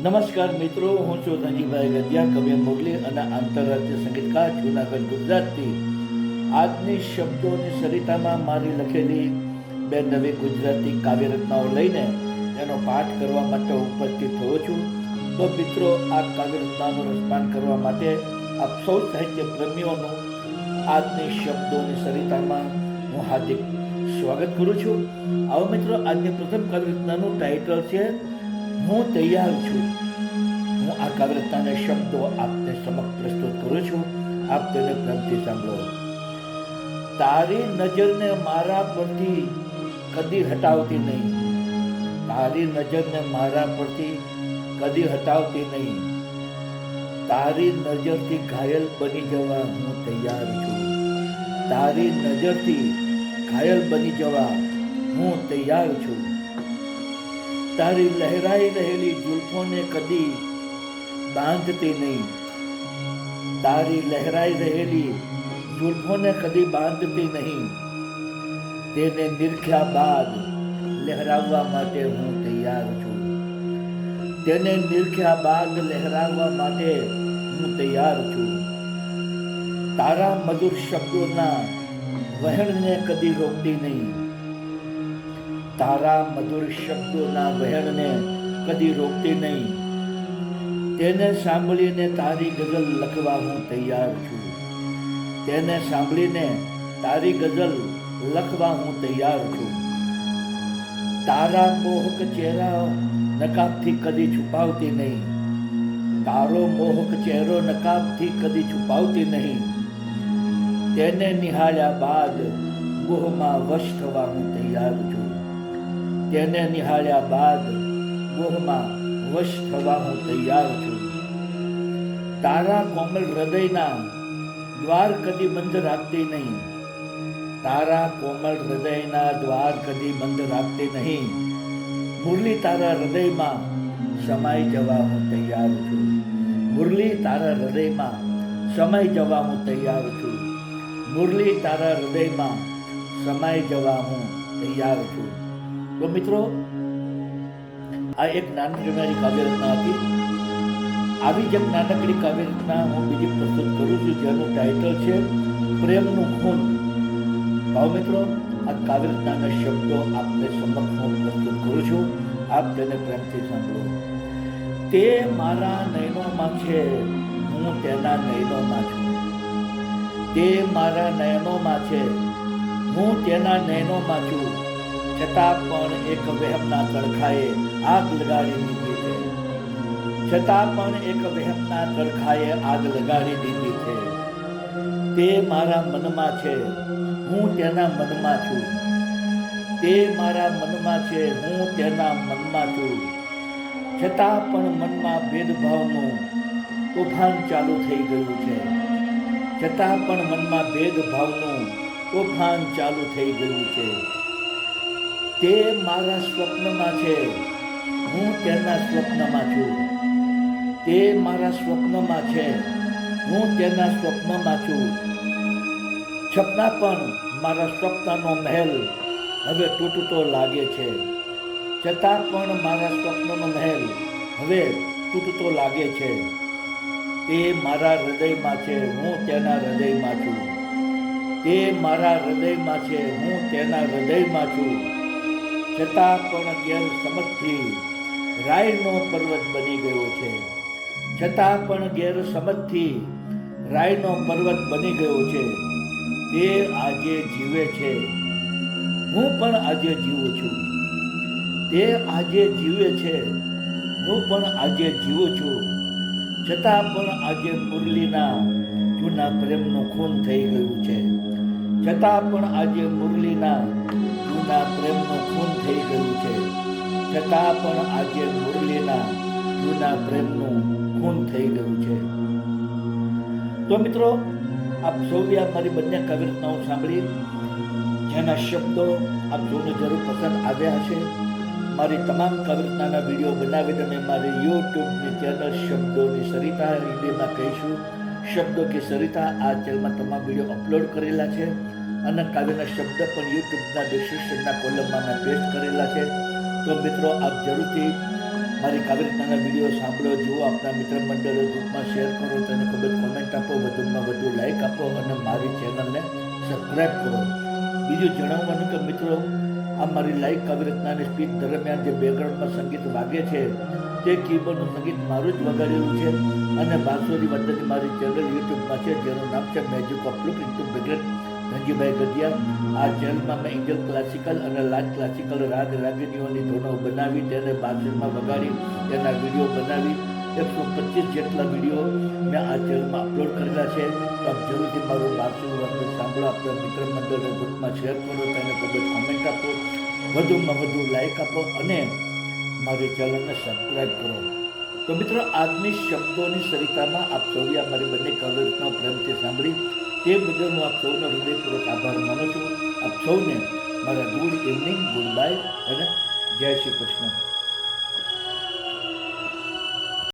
નમસ્કાર મિત્રો, હું છું ધનજીભાઈ ગદિયા, કવિ મોગલી અને આંતરરાષ્ટ્રીય સંગીતકાર, જુનાગઢ, ગુજરાતથી. આજની શબ્દોની સરિતામાં મારી લખેલી બે નવી ગુજરાતી કાવ્ય રચનાઓ લઈને એનો પાઠ કરવા માટે ઉપસ્થિત થયો છું. તો મિત્રો, આ કાવ્ય રચનાનું રસપાન કરવા માટે આપ સૌ સાહિત્ય પ્રેમીઓનું આજની શબ્દોની સરિતામાં હું હાર્દિક સ્વાગત કરું છું. આવો મિત્રો, આજની પ્રથમ કાવ્ય રચનાનું ટાઇટલ છે હું તૈયાર છું. હું આ કાવ્ય રચનાના શબ્દો આપને સમક્ષ પ્રસ્તુત કરું છું. આપ તેને પ્રેમથી સાંભળો. તારી નજરને મારા પરથી કદી હટાવતી નહીં. તારી નજરને મારા પરથી કદી હટાવતી નહીં. તારી નજરથી ઘાયલ બની જવા હું તૈયાર છું. તારી નજરથી ઘાયલ બની જવા હું તૈયાર છું. તારી લહેરાઈ રહેલી જુલ્ફોને કદી બાંધતી નહીં. તારી લહેરાઈ રહેલી જુલ્ફોને કદી બાંધતી નહીં. તેને નિરખ્યા બાદ લહેરાવવા માટે હું તૈયાર છું. તેને નિરખ્યા બાદ લહેરાવવા માટે હું તૈયાર છું. તારા મધુર શબ્દોના વહેણને કદી રોકતી નહીં. તારા મધુર શબ્દોના વહેણને કદી રોકતી નહીં. તેને સાંભળીને તારી ગઝલ લખવા હું તૈયાર છું. તેને સાંભળીને તારી ગઝલ લખવા હું તૈયાર છું. તારા મોહક ચહેરા નકાબથી કદી છુપાવતી નહીં. તારો મોહક ચહેરો નકાબથી કદી છુપાવતી નહીં. તેને નિહાળ્યા બાદ મોહમાં વશ થવા હું તૈયાર છું. તેને નિહાળ્યા બાદ મોહમાં વશ થવા હું તૈયાર છું. તારા કોમલ હૃદયના દ્વાર કદી બંધ રાખતી નહીં. તારા કોમલ હૃદયના દ્વાર કદી બંધ રાખતી નહીં. મુરલી તારા હૃદયમાં સમાઈ જવા હું તૈયાર છું. મુરલી તારા હૃદયમાં સમાઈ જવા હું તૈયાર છું. મુરલી તારા હૃદયમાં સમાઈ જવા હું તૈયાર છું. તો મિત્રો આ એક નાની જણારી કાવ્ય રચના હતી. આવી જ એક નાનકડી કાવ્ય રચના હું બીજી પ્રસ્તુત કરું છું, જેનું ટાઇટલ છે, પ્રેમનું ખૂન. ભાવ મિત્રો, આ કાવ્ય રચનાના શબ્દો આપને સમક્ષ હું પ્રસ્તુત કરું છું. આપ તેને પ્રેમથી સાંભળો. તે મારા નયનોમાં છે, હું તેના નયનોમાં છું. તે મારા નયનોમાં છે, હું તેના નયનોમાં છું. છતાં પણ એક વહેમના તડખાએ આગ લગાડી દીધી છે. છતાં પણ એક વહેમના તડખાએ આગ લગાડી દીધી છે. તે મારા મનમાં છે. હું તેના મનમાં છું. તે મારા મનમાં છે. હું તેના મનમાં છું. છતાં પણ મનમાં ભેદભાવનું તોફાન ચાલુ થઈ ગયું છે. છતાં પણ મનમાં ભેદભાવનું તોફાન ચાલુ થઈ ગયું છે. તે મારા સ્વપ્નમાં છે. હું તેના સ્વપ્નમાં છું. તે મારા સ્વપ્નમાં છે. હું તેના સ્વપ્નમાં છું. સપના પણ મારા સ્વપ્નનો મહેલ હવે તૂટતો લાગે છે. છતાં પણ મારા સ્વપ્નનો મહેલ હવે તૂટતો લાગે છે. તે મારા હૃદયમાં છે. હું તેના હૃદયમાં છું. તે મારા હૃદયમાં છે. હું તેના હૃદયમાં છું. છતાં પણ ગેરસમજથી રાયનો પર્વત બની ગયો છે. છતાં પણ ગેરસમજથી રાયનો પર્વત બની ગયો છે. તે આજે જીવે છે. હું પણ આજે જીવું છું. તે આજે જીવે છે. હું પણ આજે જીવું છું. છતાં પણ આજે મુરલીના જૂના પ્રેમનું ખૂન થઈ ગયું છે. છતાં પણ આજે મુરલીના જૂના પ્રેમનું ખૂન થઈ ગયું છે. છતાં પણ આજે મુરલીના જૂના પ્રેમનું ખૂન થઈ ગયું છે. તો મિત્રો, આપ સૌએ આ મારી બંને કવિરચનાઓ સાંભળી. જેના શબ્દો આપ સૌને જરૂર પસંદ આવ્યા હશે. મારી તમામ કવિતાના વીડિયો બનાવીને મેં મારી યુટ્યુબની ચેનલ શબ્દોની સરિતા હિન્દીમાં કહીશું. શબ્દો કે સરિતા આ ચેનલમાં તમામ વીડિયો અપલોડ કરેલા છે. અને કાવ્યના શબ્દ પણ યુટ્યુબના ડિસ્ક્રિપ્શનના કોલમમાં મેં પેસ્ટ કરેલા છે. તો મિત્રો, આપ જરૂરથી મારી કાવ્ય વીડિયો સાંભળો, જુઓ આપણા મિત્ર મંડળો ગ્રુપમાં શેર કરો, તેને ખૂબ જ કોમેન્ટ આપો, વધુમાં વધુ લાઇક આપો અને મારી ચેનલને સબસ્ક્રાઈબ કરો. બીજું જણાવવાનું કે મિત્રો, આ મારી લાઈવ કાવ્ય રચનાની સ્પીચ દરમિયાન જે બેકગ્રાઉન્ડમાં સંગીત વાગે છે, તે કીબોર્ડનું સંગીત મારું જ વગાડેલું છે અને બાંસુરી વંદની મારી ચેનલ યુટ્યુબમાં છે, જેનું નામ છે magic of look into background Dhanjibhai Gadhiya આ ચેનલમાં મેં એન્જલ ક્લાસિકલ અને લાજ ક્લાસિકલ રાગ રાગિણીઓની ધૂનો બનાવી તેને બાથરૂમમાં વગાડી તેના વીડિયો બનાવી એકસો પચીસ જેટલા વીડિયો મેં આ ચેનલમાં અપલોડ કરેલા છે તો આપ જરૂરથી મારું બાથરૂમ વર્તન સાંભળો આપણા મિત્ર મંડળને ગ્રુપમાં શેર કરો તેને ખૂબ કોમેન્ટ આપો વધુમાં વધુ લાઇક આપો અને મારી ચેનલને સબસ્ક્રાઈબ કરો તો મિત્રો આજની શબ્દોની સરિતામાં આપ સૌએ મારી બંને કવિતાઓ પ્રેમથી સાંભળી તે બદલ હું આપ સૌનો હૃદયપૂર્વક આભાર માનું છું. આપ સૌને મારા ગુડ ઇવનિંગ ગુડ બાય અને જય શ્રી કૃષ્ણ.